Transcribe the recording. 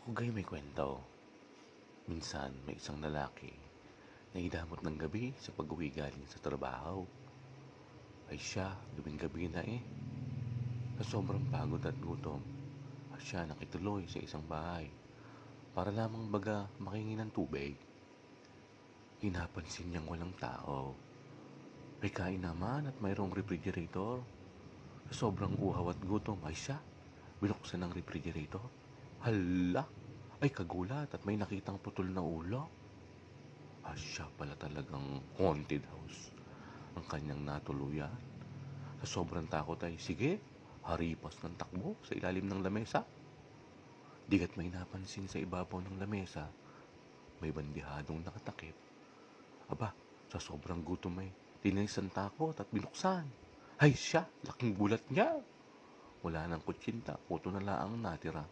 Ako gay may kwento. Minsan, may isang lalaki na idamot ng gabi sa pag-uwi galing sa trabaho. Ay siya, gabing gabi na eh. Sa sobrang pagod at gutom, ay siya nakituloy sa isang bahay para lamang baga makingi ng tubig. Hinapansin niyang walang tao. May kain naman at mayroong refrigerator. Sa sobrang uhaw at gutom ay siya, binuksan ng refrigerator. Hala! Ay kagulat at may nakitang putol na ulo. Ah, pala talagang haunted house ang kanyang natuluyan. Sa sobrang takot ay, sige, haripas ng takbo sa ilalim ng lamesa. Digat may napansin sa ibabaw ng lamesa, may bandihadong nakatakip. Aba, sa sobrang gutom ay tinilis ang takot at binuksan. Ay siya, laking gulat niya. Wala nang kutsinta, puto na lang ang natira.